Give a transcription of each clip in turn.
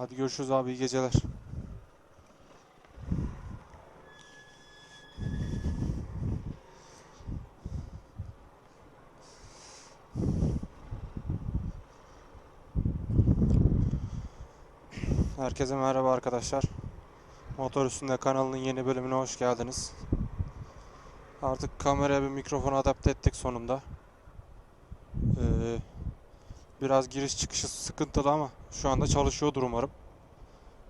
Hadi görüşürüz abi iyi geceler. Herkese merhaba arkadaşlar. Motor Üstünde kanalının yeni bölümüne hoş geldiniz. Artık kameraya bir mikrofon adapte ettik sonunda. Ee, biraz giriş çıkışı sıkıntılı ama şu anda çalışıyordur umarım.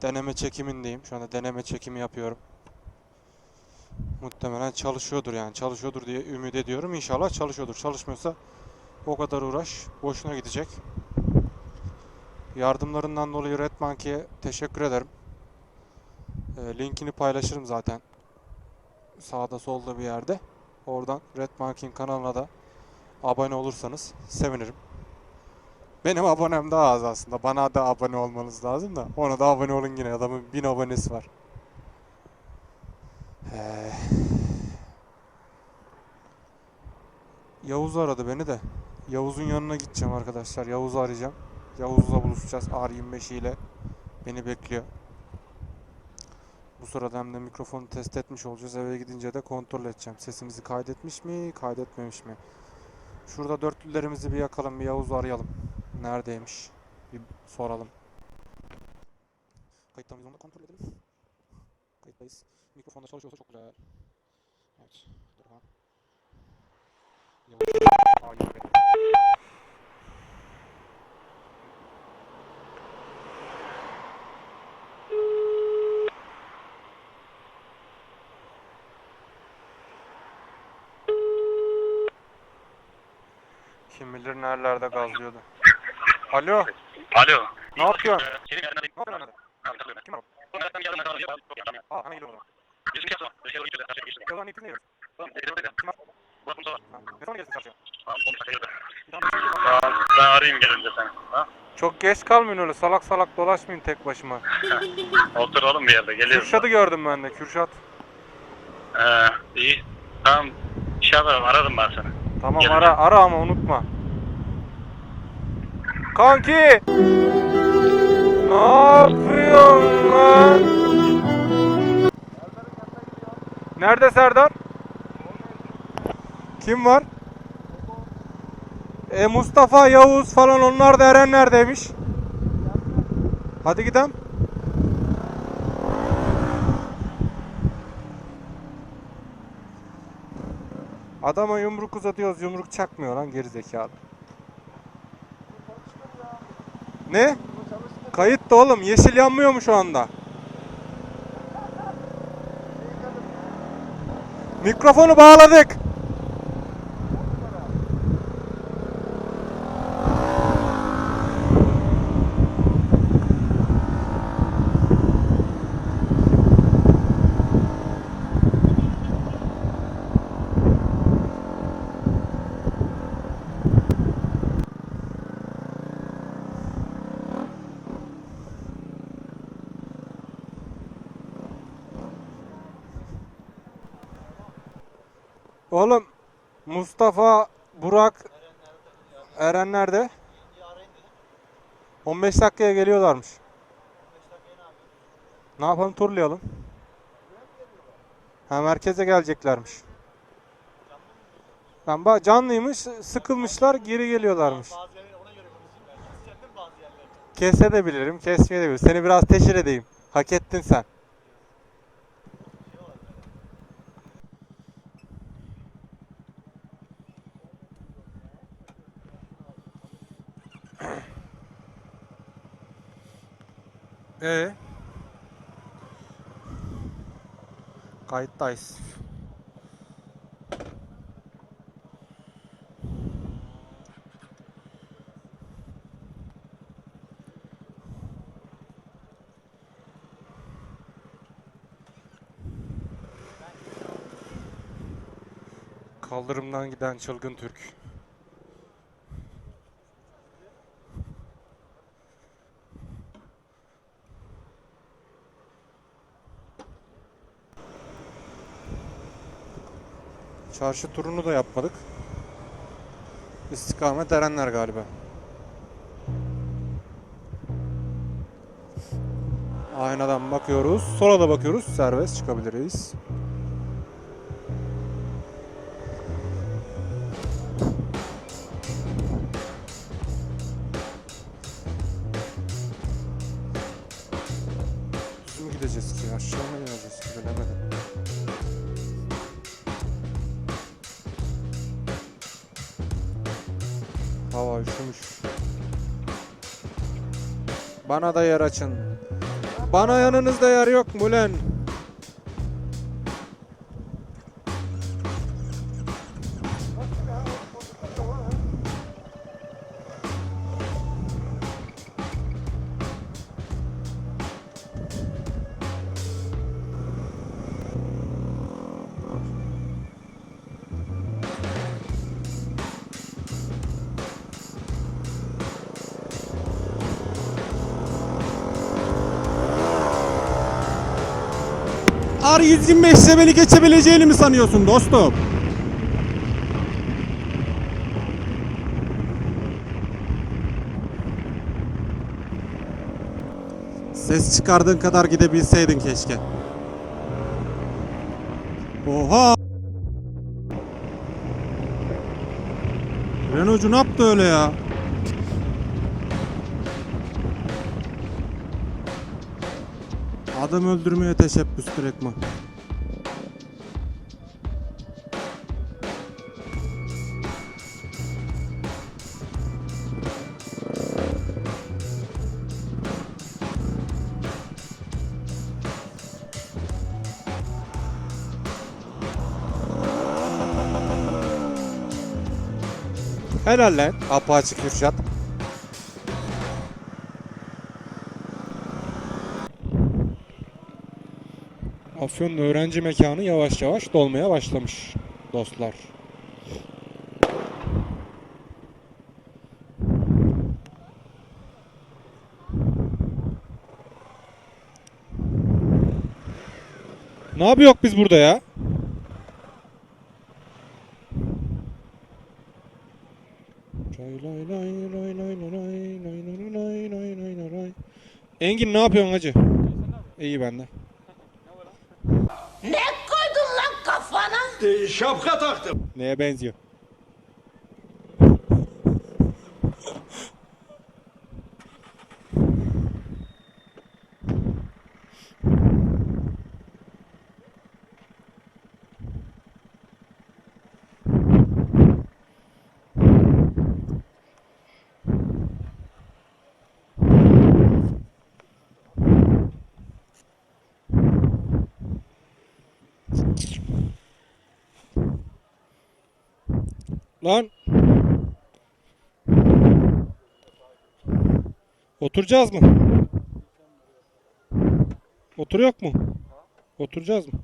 Deneme çekimindeyim. Şu anda deneme çekimi yapıyorum. Muhtemelen çalışıyordur yani. Çalışıyordur diye ümit ediyorum. İnşallah çalışıyordur. Çalışmıyorsa o kadar uğraş boşuna gidecek. Yardımlarından dolayı Red Monkey'e teşekkür ederim. Ee, linkini paylaşırım zaten. Sağda solda bir yerde. Oradan Red Monkey'in kanalına da abone olursanız sevinirim. Benim abonem daha az aslında. Bana da abone olmanız lazım da. Ona da abone olun yine. Adamın 1000 abonesi var. Ee, Yavuz aradı beni de. Yavuz'un yanına gideceğim arkadaşlar. Yavuz'u arayacağım. Yavuz'la buluşacağız. R25 ile beni bekliyor. Bu sırada hem de mikrofonu test etmiş olacağız. Eve gidince de kontrol edeceğim. Sesimizi kaydetmiş mi, kaydetmemiş mi? Şurada dörtlülerimizi bir yakalım, bir Yavuz'u arayalım. Neredeymiş? Bir soralım. Kayıtta mıyız onu da kontrol edelim. Kayıttayız. Mikrofonda çalışıyorsa çok güzel. Evet. Dur ha. Yavuz. Aa, yine benim. Kim bilir nerelerde gazlıyordu. Alo, Alo. ne yapıyorsun? Senin yerine Ne yapıyorsun? Kim o? Aa. Bizim geçiyor. Şey geçiyor. Tamam. Kim zaman karşıya? Tamam. Onu. Tamam. Ben arayayım gelince seni. Ha? Çok geç kalmayın öyle salak salak dolaşmayın tek başıma. Oturalım bir yerde. Geliyorum. Kürşat'ı gördüm ben de Kürşat. Ee, iyi. Tamam. Şey yaparım. Ararım ben seni. Tamam Gelin. ara ara ama unutma. Kanki! Ne yapıyorsun lan? Nerede Serdar? Kim var? E Mustafa, Yavuz falan onlar da Eren neredeymiş? Hadi gidelim. Adama yumruk uzatıyoruz yumruk çakmıyor lan gerizekalı. Ne? Kayıt da oğlum yeşil yanmıyor mu şu anda? Mikrofonu bağladık. Oğlum Mustafa, Burak, Eren nerede? 15 dakikaya geliyorlarmış. Ne yapalım turlayalım. Ha merkeze geleceklermiş. Ben bak canlıymış, sıkılmışlar, geri geliyorlarmış. Kese de bilirim, kesmeye de bilirim. Seni biraz teşhir edeyim. Hak ettin sen. Ee? Kayıttayız. Kaldırımdan giden çılgın Türk. Çarşı turunu da yapmadık. İstikamet Erenler galiba. Aynadan bakıyoruz. Sola da bakıyoruz. Serbest çıkabiliriz. Mü gideceğiz ki? Aşağı mı ineceğiz? Bilemedim. Üşümüş. Bana da yer açın. Bana yanınızda yer yok mu? R125 beni geçebileceğini mi sanıyorsun dostum? Ses çıkardığın kadar gidebilseydin keşke. Oha! Renault'cu ne yaptı öyle ya? Adam öldürmeye teşebbüs direktman. Helal lan. Apaçı Kürşat. Afyon öğrenci mekanı yavaş yavaş dolmaya başlamış dostlar. Ne yapıyor biz burada ya? Engin ne yapıyorsun hacı? İyi bende. Ne koydun lan kafana? Şapka taktım. Neye benziyor? Lan. Oturacağız mı? Otur yok mu? Oturacağız mı?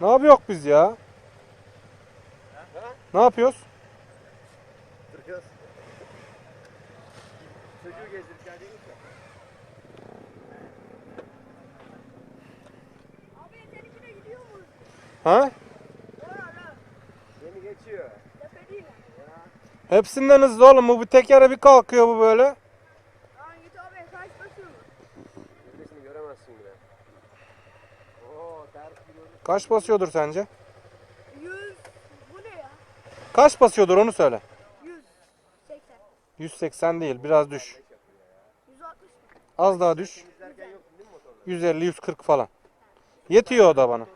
Ne yapıyoruz biz ya? Ne yapıyoruz? Çocuğu gezdirirken değil mi? Abi seninkine gidiyor mu? Ha? Yeni geçiyor. Hepsinden hızlı oğlum. Bu bir tekere bir kalkıyor bu böyle. Lan git abi kaç basıyor mu? Göremezsin bile. Oo ters. Kaç basıyordur sence? 100. Bu ne ya? Kaç basıyordur onu söyle. 100. 80. 180 değil biraz düş. 160. Az daha düş. İzlerken yoksun değil mi motorla? 150 140 falan. Yetiyor o da bana.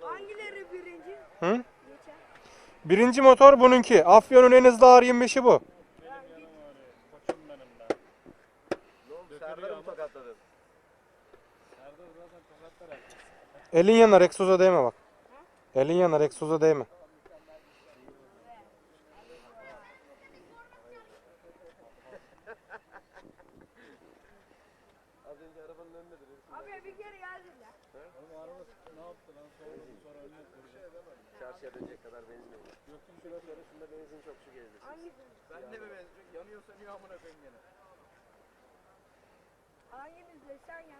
Hangileri birinci? Hı? Birinci motor bununki. Afyon'un en hızlı R25'i bu. Elin yanar egzoza değme bak. Elin yanar egzoza değme. Az önce arabanın önünde de resim. Abi bir kere geldim ya. Çarşıya dönecek kadar benzin yok. Göktün şuna söyle şunda benzin çok şu gezdirsin. Hangisi? Ben de mi benzin? Yanıyor sönüyor amına koyayım gene. Hanginiz desen ya.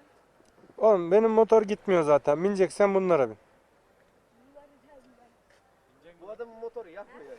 Oğlum benim motor gitmiyor zaten. Bineceksen bunlara bin. Sen. Bu adamın motoru yapmıyor ya. Cenk